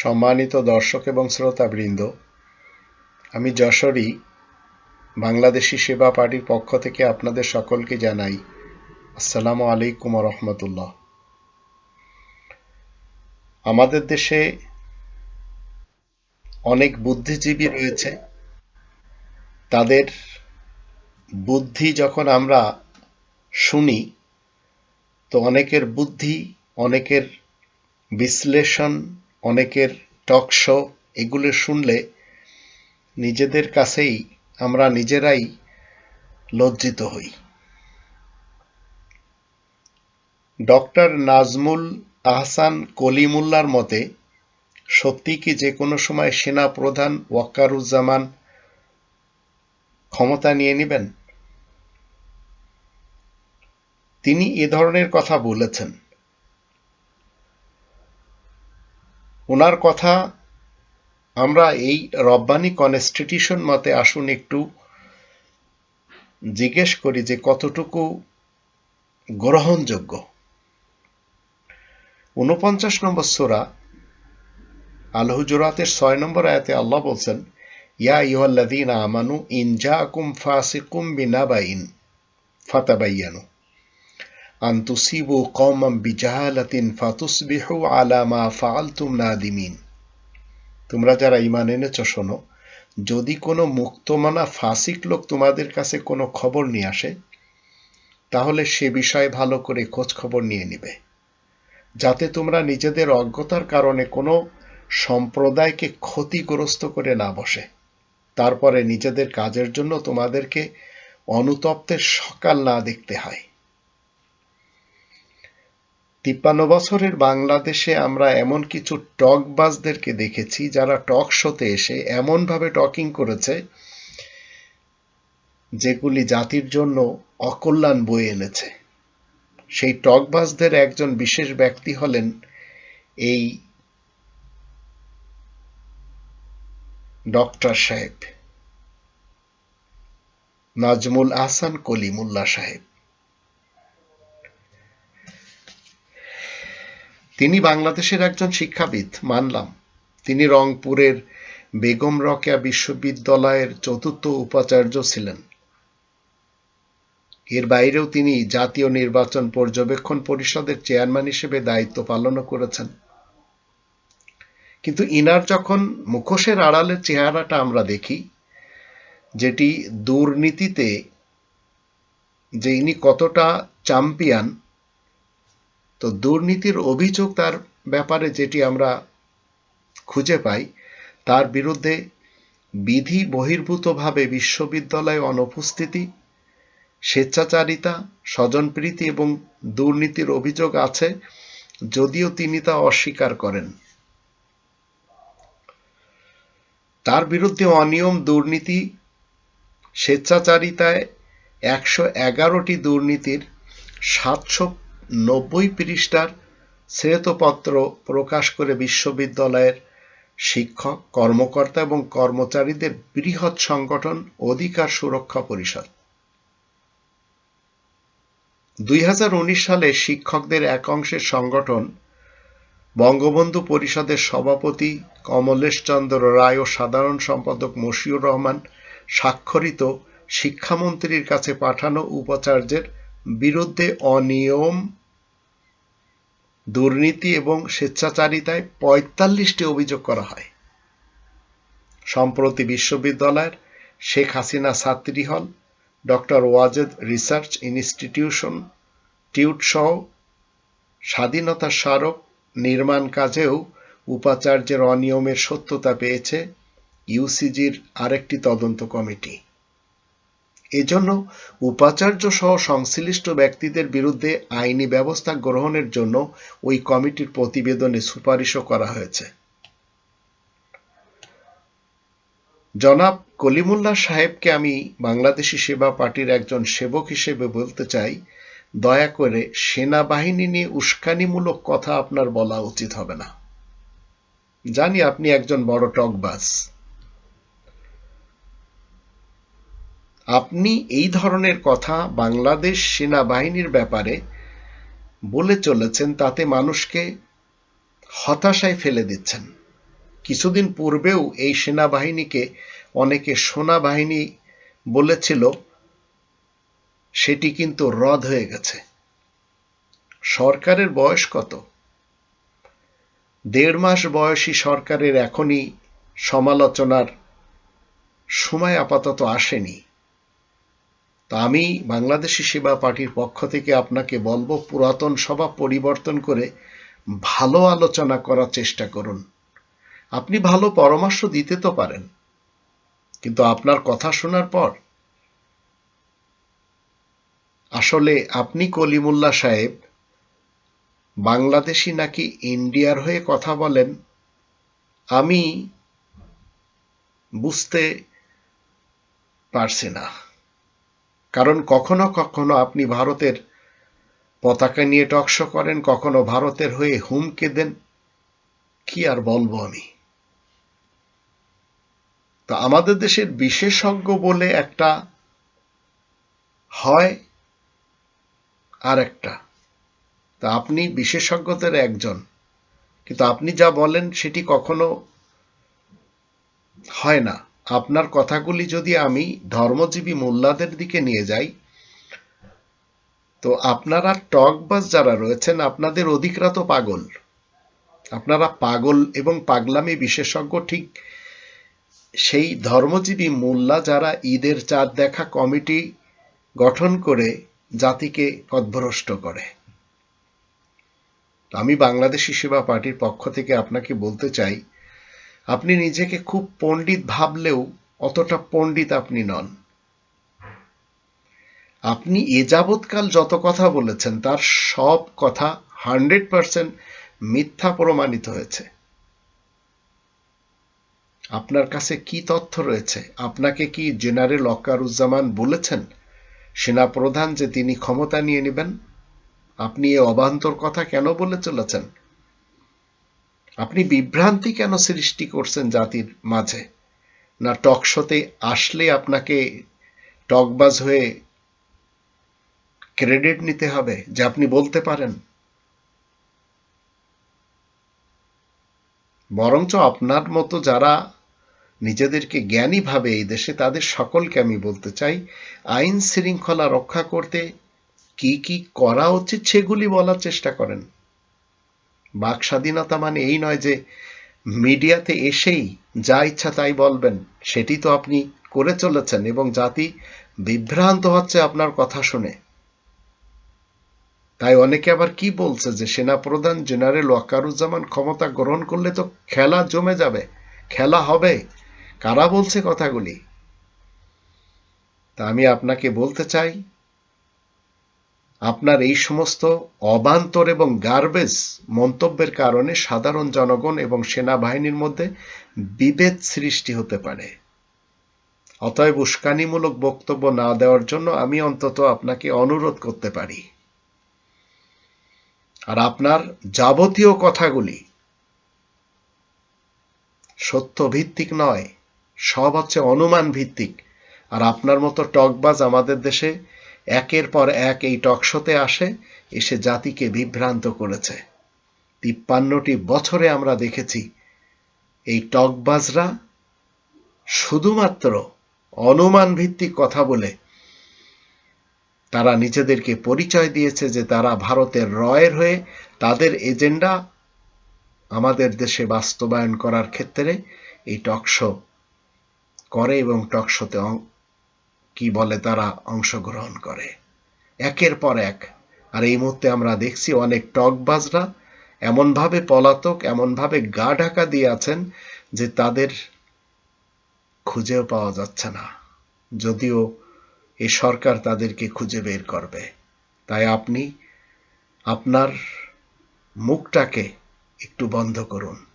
সম্মানিত দর্শক এবং শ্রোতাবৃন্দ, আমি যশোরী, বাংলাদেশি সেবা পার্টির পক্ষ থেকে আপনাদের সকলকে জানাই আসসালামু আলাইকুম রহমতুল্লাহ। আমাদের দেশে অনেক বুদ্ধিজীবী রয়েছে। তাদের বুদ্ধি যখন আমরা শুনি, তো অনেকের বুদ্ধি, অনেকের বিশ্লেষণ অনেকের টক শো এগুলো শুনলে নিজেদের কাছেই আমরা নিজেরাই লজ্জিত হই। ডক্টর নাজমুল আহসান কলিমুল্লার মতে, সত্যি কি যে কোনো সময় সেনা প্রধান ওয়াক্কারুজ্জামান ক্ষমতা নিয়ে নেবেন? তিনি এ ধরনের কথা বলেছেন। ওনার কথা আমরা এই রব্বানি কনস্টিটিউশন মতে আসুন একটু জিজ্ঞেস করি যে কতটুকু গ্রহণযোগ্য। উনপঞ্চাশ নম্বর সোরা আল হুজুরাতের ছয় নম্বর আয়াতে আল্লাহ বলছেন, ইয়া ইহল্লাদিন আমানু ইনজাকুম ফাসিকুম বিনাবাইন ফাতাবাইয়ানু। আন তুসিবু কওমাম বিজাহালাতিন ফাতুসবিহু আলা মা ফাআলতুম নাদিমিন তোমরা যারা ঈমান এনেছ, শোনো, যদি কোনো মুক্তমানা ফাসিক লোক তোমাদের কাছে কোনো খবর নিয়ে আসে, তাহলে সে বিষয়ে ভালো করে খোঁজ খবর নিয়ে নিবে। যাতে তোমরা নিজেদের অজ্ঞতার কারণে কোনো সম্প্রদায়কে ক্ষতিগ্রস্ত করে না বসে। তারপরে নিজেদের কাজের জন্য তোমাদেরকে অনুতপ্তের সকাল না দেখতে হয়। তিপ্পান্ন বছরের বাংলাদেশে আমরা এমন কিছু টকবাজদেরকে দেখেছি যারা টক শোতে এসে এমনভাবে টকিং করেছে, যেগুলি জাতির জন্য অকল্যাণ বয়ে এনেছে। সেই টকবাজদের একজন বিশেষ ব্যক্তি হলেন এই ডক্টর সাহেব, নাজমুল আহসান কলিমুল্লা সাহেব। তিনি বাংলাদেশের একজন শিক্ষাবিদ, মানলাম। তিনি রংপুরের বেগম রকেয়া বিশ্ববিদ্যালয়ের চতুর্থ উপাচার্য ছিলেন। এর বাইরেও তিনি জাতীয় নির্বাচন পর্যবেক্ষণ পরিষদের চেয়ারম্যান হিসেবে দায়িত্ব পালনও করেছেন। কিন্তু ইনার যখন মুখোশের আড়ালের চেহারাটা আমরা দেখি, যেটি দুর্নীতিতে যে ইনি কতটা চ্যাম্পিয়ন তো দুর্নীতির অভিযোগ তার ব্যাপারে যেটি আমরা খুঁজে পাই, তার বিরুদ্ধে বিধি বহির্ভূতভাবে বিশ্ববিদ্যালয়ে অনুপস্থিতি, স্বেচ্ছাচারিতা, স্বজনপ্রীতি এবং দুর্নীতির অভিযোগ আছে যদিও তিনি তা অস্বীকার করেন। তার বিরুদ্ধে অনিয়ম, দুর্নীতি, স্বেচ্ছাচারিতায় একশো এগারোটি দুর্নীতির সাতশো নব্বই পৃষ্ঠার শ্বেতপত্র প্রকাশ করে বিশ্ববিদ্যালয়ের শিক্ষক, কর্মকর্তা এবং কর্মচারীদের বৃহৎ সংগঠন অধিকার সুরক্ষা পরিষদ। দুই হাজার উনিশ সালে শিক্ষকদের এক অংশের সংগঠন বঙ্গবন্ধু পরিষদের সভাপতি কমলেশ চন্দ্র রায় ও সাধারণ সম্পাদক মশিউর রহমান স্বাক্ষরিত শিক্ষামন্ত্রীর কাছে পাঠানো উপাচার্যের বিরুদ্ধে অনিয়ম, দুর্নীতি এবং স্বেচ্ছাচারিতায় পঁয়তাল্লিশটি অভিযোগ করা হয়। সম্প্রতি বিশ্ববিদ্যালয়ের শেখ হাসিনা ছাত্রী hall doctor Wazed research institution টিউট সহ স্বাধীনতা স্মারক নির্মাণ কাজেও উপাচার্যের অনিয়মের সত্যতা পেয়েছে ইউসিজির আরেকটি তদন্ত কমিটি। এজন্য উপাচার্য সহ সংশ্লিষ্ট ব্যক্তিদের বিরুদ্ধে আইনি ব্যবস্থা গ্রহণের জন্য ওই কমিটির প্রতিবেদনে সুপারিশও করা হয়েছে। জনাব কলিমুল্লাহ সাহেবকে আমি বাংলাদেশি সেবা পার্টির একজন সেবক হিসেবে বলতে চাই, দয়া করে সেনাবাহিনী নিয়ে উস্কানিমূলক কথা আপনার বলা উচিত হবে না। জানি আপনি একজন বড় টকবাজ। আপনি এই ধরনের কথা বাংলাদেশ সেনাবাহিনীর ব্যাপারে বলে চলেছেন, তাতে মানুষকে হতাশায় ফেলে দিচ্ছেন। কিছুদিন পূর্বেও এই সেনাবাহিনীকে অনেকে সোনা বাহিনী বলেছিল, সেটি কিন্তু রদ হয়ে গেছে। সরকারের বয়স কত? দেড় মাস বয়সী সরকারের এখনই সমালোচনার সময় আপাতত আসেনি। তা আমি বাংলাদেশি সেবা পার্টির পক্ষ থেকে আপনাকে বলব, পুরাতন সভা পরিবর্তন করে ভালো আলোচনা করার চেষ্টা করুন। আপনি ভালো পরামর্শ দিতে তো পারেন, কিন্তু আপনার কথা শোনার পর আসলে আপনি কলিমুল্লা সাহেব বাংলাদেশি নাকি ইন্ডিয়ার হয়ে কথা বলেন, আমি বুঝতে পারছি না। কারণ কখনো কখনো আপনি ভারতের পতাকা নিয়ে টকশো করেন, কখনো ভারতের হয়ে হুমকে দেন, কি আর বলব আমি? তো আমাদের দেশের বিশেষজ্ঞ বলে একটা হয় আর একটা। তা আপনি বিশেষজ্ঞদের একজন, কিন্তু আপনি যা বলেন সেটি কখনো হয় না। আপনার কথাগুলি যদি আমি ধর্মজীবী মোল্লাদের দিকে নিয়ে যাই, তো আপনারা টকবাজ যারা রয়েছেন, আপনাদের অধিকরা তো পাগল। আপনারা পাগল এবং পাগলামি বিশেষজ্ঞ, ঠিক সেই ধর্মজীবী মোল্লা যারা ঈদের চাঁদ দেখা কমিটি গঠন করে জাতিকে পথভ্রষ্ট করে। আমি বাংলাদেশি সেবা পার্টির পক্ষ থেকে আপনাকে বলতে চাই আপনি নিজেকে খুব পণ্ডিত ভাবলেও অতটা পণ্ডিত আপনি নন। আপনি এ যাবৎকাল যত কথা বলেছেন, তার সব কথা হান্ড্রেড পার্সেন্ট মিথ্যা প্রমাণিত হয়েছে। আপনার কাছে কি তথ্য রয়েছে? আপনাকে কি জেনারেল অকারুজ্জামান বলেছেন, সেনাপ্রধান যে তিনি ক্ষমতা নিয়ে নেবেন? আপনি এ অবান্তর কথা কেন বলে চলেছেন? আপনি বিভ্রান্তি কেন সৃষ্টি করছেন জাতির মাঝে? না টকশোতে আসলে আপনাকে টকবাজ হয়ে ক্রেডিট নিতে হবে, যে আপনি বলতে পারেন? বরঞ্চ আপনার মতো যারা নিজেদেরকে জ্ঞানী ভাবে এই দেশে, তাদের সকলকে আমি বলতে চাই, আইন শৃঙ্খলা রক্ষা করতে কি কি করা উচিত সেগুলি বলার চেষ্টা করেন। বাক স্বাধীনতা মানে এই নয় যে মিডিয়াতে এসেই যা ইচ্ছা তাই বলবেন, সেটি তো আপনি করে চলেছেন এবং জাতি বিভ্রান্ত হচ্ছে আপনার কথা শুনে। তাই অনেকে আবার কি বলছে যে সেনাপ্রধান জেনারেল ওয়াকারুজ্জামান ক্ষমতা গ্রহণ করলে তো খেলা জমে যাবে, খেলা হবে, কারা বলছে কথাগুলি? তা আমি আপনাকে বলতে চাই আপনার এই সমস্ত অবান্তর এবং গার্বেজ মন্তব্যের কারণে সাধারণ জনগণ এবং সেনাবাহিনীর মধ্যে বিভেদ সৃষ্টি হতে পারে। অতএব উস্কানিমূলক বক্তব্য না দেওয়ার জন্য আমি অন্তত আপনাকে অনুরোধ করতে পারি। আর আপনার যাবতীয় কথাগুলি সত্য ভিত্তিক নয়, সব হচ্ছে অনুমান ভিত্তিক আর আপনার মতো টকবাজ আমাদের দেশে একের পর এক এই টকশোতে আসে, এসে জাতিকে বিভ্রান্ত করেছে। তিপ্পান্নটি বছরে আমরা দেখেছি, এই টকবাজরা শুধুমাত্র অনুমান ভিত্তিক কথা বলে তারা নিজেদেরকে পরিচয় দিয়েছে যে তারা ভারতের রয়ের হয়ে তাদের এজেন্ডা আমাদের দেশে বাস্তবায়ন করার ক্ষেত্রে এই টকশো করে এবং টকশোতে কি বলে তারা অংশগ্রহণ করে। একের পর এক। আর এই মুহূর্তে আমরা দেখছি অনেক টকবাজরা এমনভাবে পলাতক, এমনভাবে গা ঢাকা দিয়ে আছেন যে তাদের খুঁজেও পাওয়া যাচ্ছে না। যদিও এই সরকার তাদেরকে খুঁজে বের করবে। তাই আপনি আপনার মুখটাকে একটু বন্ধ করুন।